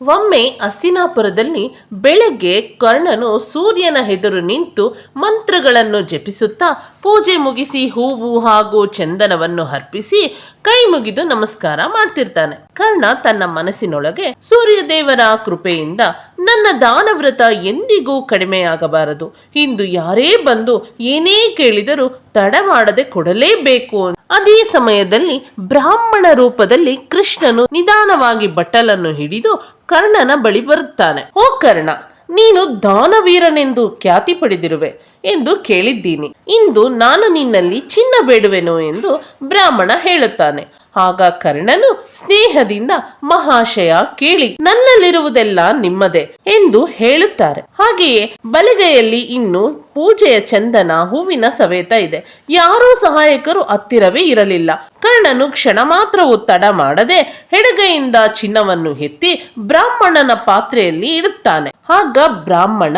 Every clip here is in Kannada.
ಒಮ್ಮೆ ಹಸ್ತಿನಾಪುರದಲ್ಲಿ ಬೆಳಗ್ಗೆ ಕರ್ಣನು ಸೂರ್ಯನ ಎದುರು ನಿಂತು ಮಂತ್ರಗಳನ್ನು ಜಪಿಸುತ್ತಾ ಪೂಜೆ ಮುಗಿಸಿ ಹೂವು ಹಾಗೂ ಚಂದನವನ್ನು ಅರ್ಪಿಸಿ ಕೈ ಮುಗಿದು ನಮಸ್ಕಾರ ಮಾಡ್ತಿರ್ತಾನೆ. ಕರ್ಣ ತನ್ನ ಮನಸ್ಸಿನೊಳಗೆ ಸೂರ್ಯದೇವರ ಕೃಪೆಯಿಂದ ನನ್ನ ದಾನವ್ರತ ಎಂದಿಗೂ ಕಡಿಮೆಯಾಗಬಾರದು. ಇಂದು ಯಾರೇ ಬಂದು ಏನೇ ಕೇಳಿದರೂ ತಡ ಮಾಡದೆ ಕೊಡಲೇಬೇಕು ಅದೇ ಸಮಯದಲ್ಲಿ ಬ್ರಾಹ್ಮಣ ರೂಪದಲ್ಲಿ ಕೃಷ್ಣನು ನಿಧಾನವಾಗಿ ಬಟ್ಟಲನ್ನು ಹಿಡಿದು ಕರ್ಣನ ಬಳಿ ಬರುತ್ತಾನೆ. ಓ ಕರ್ಣ, ನೀನು ದಾನವೀರನೆಂದು ಖ್ಯಾತಿ ಪಡೆದಿರುವೆ. ಎಂದು ಕೇಳಿದ್ದೀನಿ. ಇಂದು ನಾನು ನಿನ್ನಲ್ಲಿ ಚಿನ್ನ ಬೇಡುವೆನು ಎಂದು ಬ್ರಾಹ್ಮಣ ಹೇಳುತ್ತಾನೆ. ಆಗ ಕರ್ಣನು ಸ್ನೇಹದಿಂದ ಮಹಾಶಯ ಕೇಳಿ, ನನ್ನಲ್ಲಿರುವುದೆಲ್ಲ ನಿಮ್ಮದೇ ಎಂದು ಹೇಳುತ್ತಾರೆ. ಹಾಗೆಯೇ ಬಲಗೈಯಲ್ಲಿ ಇನ್ನು ಪೂಜೆಯ ಚಂದನ ಹೂವಿನ ಸವೇತ ಇದೆ. ಯಾರೂ ಸಹಾಯಕರು ಹತ್ತಿರವೇ ಇರಲಿಲ್ಲ. ಕರ್ಣನು ಕ್ಷಣ ಮಾತ್ರವೂ ತಡ ಮಾಡದೆ ಹೆಡಗೈಯಿಂದ ಚಿನ್ನವನ್ನು ಎತ್ತಿ ಬ್ರಾಹ್ಮಣನ ಪಾತ್ರೆಯಲ್ಲಿ ಇಡುತ್ತಾನೆ. ಆಗ ಬ್ರಾಹ್ಮಣ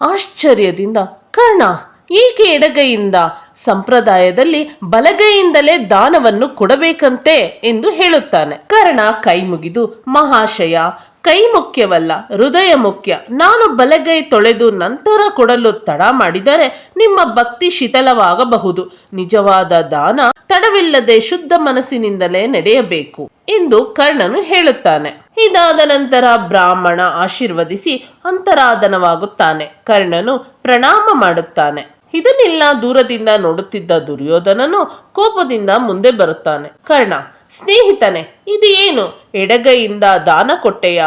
ಆಶ್ಚರ್ಯದಿಂದ ಕರ್ಣ ಏಕೆ ಎಡಗೈಯಿಂದ ಸಂಪ್ರದಾಯದಲ್ಲಿ ಬಲಗೈಯಿಂದಲೇ ದಾನವನ್ನು ಕೊಡಬೇಕಂತೆ ಎಂದು ಹೇಳುತ್ತಾನೆ. ಕರ್ಣ ಕೈ ಮುಗಿದು, ಮಹಾಶಯ, ಕೈ ಮುಖ್ಯವಲ್ಲ, ಹೃದಯ ಮುಖ್ಯ. ನಾನು ಬಲಗೈ ತೊಳೆದು ನಂತರ ಕೊಡಲು ತಡ ಮಾಡಿದರೆ ನಿಮ್ಮ ಭಕ್ತಿ ಶಿಥಲವಾಗಬಹುದು. ನಿಜವಾದ ದಾನ ತಡವಿಲ್ಲದೆ ಶುದ್ಧ ಮನಸ್ಸಿನಿಂದಲೇ ನಡೆಯಬೇಕು ಎಂದು ಕರ್ಣನು ಹೇಳುತ್ತಾನೆ. ಇದಾದ ನಂತರ ಬ್ರಾಹ್ಮಣ ಆಶೀರ್ವದಿಸಿ ಅಂತರಾಧನವಾಗುತ್ತಾನೆ. ಕರ್ಣನು ಪ್ರಣಾಮ ಮಾಡುತ್ತಾನೆ. ಇದನ್ನೆಲ್ಲ ದೂರದಿಂದ ನೋಡುತ್ತಿದ್ದ ದುರ್ಯೋಧನನು ಕೋಪದಿಂದ ಮುಂದೆ ಬರುತ್ತಾನೆ. ಕರ್ಣ, ಸ್ನೇಹಿತನೇ ಇದು ಏನು ಎಡಗೈಯಿಂದ ದಾನ ಕೊಟ್ಟೆಯ?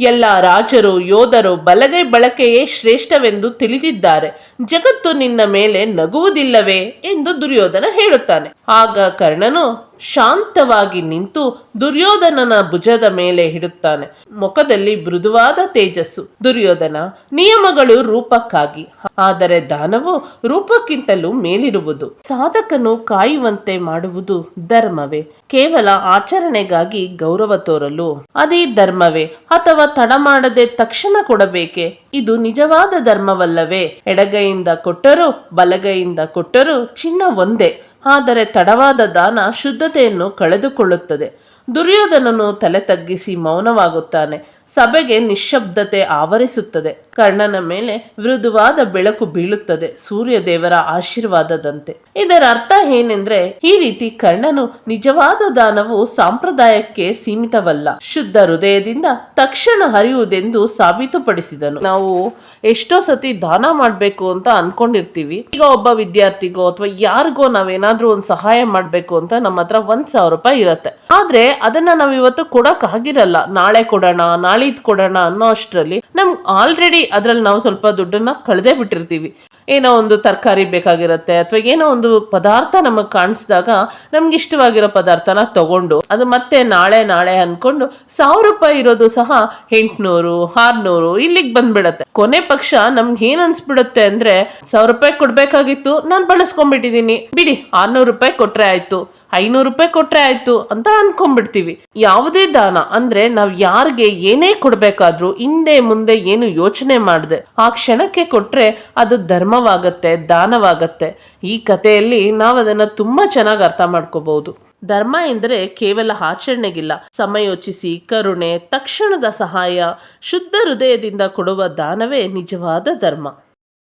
ಎಲ್ಲ ರಾಜರು ಯೋಧರು ಬಲಗೈ ಬಳಕೆಯೇ ಶ್ರೇಷ್ಠವೆಂದು ತಿಳಿದಿದ್ದಾರೆ. ಜಗತ್ತು ನಿನ್ನ ಮೇಲೆ ನಗುವುದಿಲ್ಲವೇ ಎಂದು ದುರ್ಯೋಧನ ಹೇಳುತ್ತಾನೆ. ಆಗ ಕರ್ಣನು ಶಾಂತವಾಗಿ ನಿಂತು ದುರ್ಯೋಧನನ ಭುಜದ ಮೇಲೆ ಹಿಡುತ್ತಾನೆ. ಮುಖದಲ್ಲಿ ಮೃದುವಾದ ತೇಜಸ್ಸು. ದುರ್ಯೋಧನ ನಿಯಮಗಳು ರೂಪಕ್ಕಾಗಿ, ಆದರೆ ದಾನವು ರೂಪಕ್ಕಿಂತಲೂ ಮೇಲಿರುವುದು. ಸಾಧಕನು ಕಾಯುವಂತೆ ಮಾಡುವುದು ಧರ್ಮವೇ. ಕೇವಲ ಆಚರಣೆಗಾಗಿ ಗೌರವ ತೋರಲು ಅದೇ ಧರ್ಮವೇ. ಅಥವಾ ತಡ ಮಾಡದೆ ತಕ್ಷಣ ಕೊಡಬೇಕೆ? ಇದು ನಿಜವಾದ ಧರ್ಮವಲ್ಲವೇ? ಎಡಗೈಯಿಂದ ಕೊಟ್ಟರೂ ಬಲಗೈಯಿಂದ ಕೊಟ್ಟರೂ ಚಿನ್ನ ಒಂದೇ. ಆದರೆ ತಡವಾದ ದಾನ ಶುದ್ಧತೆಯನ್ನು ಕಳೆದುಕೊಳ್ಳುತ್ತದೆ. ದುರ್ಯೋಧನನು ತಲೆ ತಗ್ಗಿಸಿ ಮೌನವಾಗುತ್ತಾನೆ. ಸಭೆಗೆ ನಿಶ್ಶಬ್ದತೆ ಆವರಿಸುತ್ತದೆ. ಕರ್ಣನ ಮೇಲೆ ಮೃದುವಾದ ಬೆಳಕು ಬೀಳುತ್ತದೆ. ಸೂರ್ಯ ದೇವರ ಆಶೀರ್ವಾದದಂತೆ. ಇದರ ಅರ್ಥ ಏನೆಂದ್ರೆ, ಈ ರೀತಿ ಕರ್ಣನು ನಿಜವಾದ ದಾನವು ಸಾಂಪ್ರದಾಯಕ್ಕೆ ಸೀಮಿತವಲ್ಲ. ಶುದ್ಧ ಹೃದಯದಿಂದ ತಕ್ಷಣ ಹರಿಯುವುದೆಂದು ಸಾಬೀತುಪಡಿಸಿದನು. ನಾವು ಎಷ್ಟೋ ಸತಿ ದಾನ ಮಾಡಬೇಕು ಅಂತ ಅನ್ಕೊಂಡಿರ್ತೀವಿ. ಈಗ ಒಬ್ಬ ವಿದ್ಯಾರ್ಥಿಗೋ ಅಥವಾ ಯಾರಿಗೋ ನಾವೇನಾದ್ರೂ ಒಂದು ಸಹಾಯ ಮಾಡಬೇಕು ಅಂತ ನಮ್ಮ ಹತ್ರ ಒಂದ್ ಸಾವಿರ ರೂಪಾಯಿ ಇರತ್ತೆ. ಆದ್ರೆ ಅದನ್ನ ನಾವ್ ಇವತ್ತು ಕೊಡಕ್ ಆಗಿರಲ್ಲ. ನಾಳೆ ಕೊಡೋಣ ನಾಳಿದ್ ಕೊಡೋಣ ಅನ್ನೋ ಅಷ್ಟರಲ್ಲಿ ನಮ್ ಆಲ್ರೆಡಿ ಅದ್ರಲ್ಲಿ ನಾವು ಸ್ವಲ್ಪ ದುಡ್ಡನ್ನ ಕಳೆದೇ ಬಿಟ್ಟಿರ್ತೀವಿ. ಏನೋ ಒಂದು ತರಕಾರಿ ಬೇಕಾಗಿರುತ್ತೆ ಅಥವಾ ಏನೋ ಒಂದು ಪದಾರ್ಥ ನಮಗೆ ಕಾಣಿಸಿದಾಗ ನಮ್ಗೆ ಇಷ್ಟವಾಗಿರೋ ಪದಾರ್ಥನ ತಗೊಂಡು ಅದು ಮತ್ತೆ ನಾಳೆ ನಾಳೆ ಅನ್ಕೊಂಡು ಸಾವಿರ ರೂಪಾಯಿ ಇರೋದು ಸಹ ಎಂಟ್ನೂರು, ಆರ್ನೂರು ಇಲ್ಲಿಗೆ ಬಂದ್ಬಿಡತ್ತೆ. ಕೊನೆ ಪಕ್ಷ ನಮ್ಗೆ ಏನ್ ಅನ್ಸ್ಬಿಡುತ್ತೆ ಅಂದ್ರೆ, ಸಾವಿರ ರೂಪಾಯಿ ಕೊಡ್ಬೇಕಾಗಿತ್ತು, ನಾನು ಬಳಸ್ಕೊಂಡ್ಬಿಟ್ಟಿದೀನಿ. ಬಿಡಿ, ಆರ್ನೂರು ರೂಪಾಯಿ ಕೊಟ್ರೆ ಆಯ್ತು. ಐನೂರು ರೂಪಾಯಿ ಕೊಟ್ರೆ ಆಯ್ತು ಅಂತ ಅನ್ಕೊಂಡ್ಬಿಡ್ತೀವಿ. ಯಾವುದೇ ದಾನ ಅಂದ್ರೆ ನಾವ್ ಯಾರಿಗೆ ಏನೇ ಕೊಡ್ಬೇಕಾದ್ರೂ ಹಿಂದೆ ಮುಂದೆ ಏನು ಯೋಚನೆ ಮಾಡದೆ. ಆ ಕ್ಷಣಕ್ಕೆ ಕೊಟ್ರೆ ಅದು ಧರ್ಮವಾಗತ್ತೆ, ದಾನವಾಗತ್ತೆ. ಈ ಕಥೆಯಲ್ಲಿ ನಾವು ಅದನ್ನ ತುಂಬಾ ಚೆನ್ನಾಗಿ ಅರ್ಥ ಮಾಡ್ಕೋಬಹುದು ಧರ್ಮ ಎಂದರೆ ಕೇವಲ ಆಚರಣೆಗಿಲ್ಲ. ಸಮಯೋಚಿಸಿ ಕರುಣೆ, ತಕ್ಷಣದ ಸಹಾಯ, ಶುದ್ಧ ಹೃದಯದಿಂದ ಕೊಡುವ ದಾನವೇ ನಿಜವಾದ ಧರ್ಮ.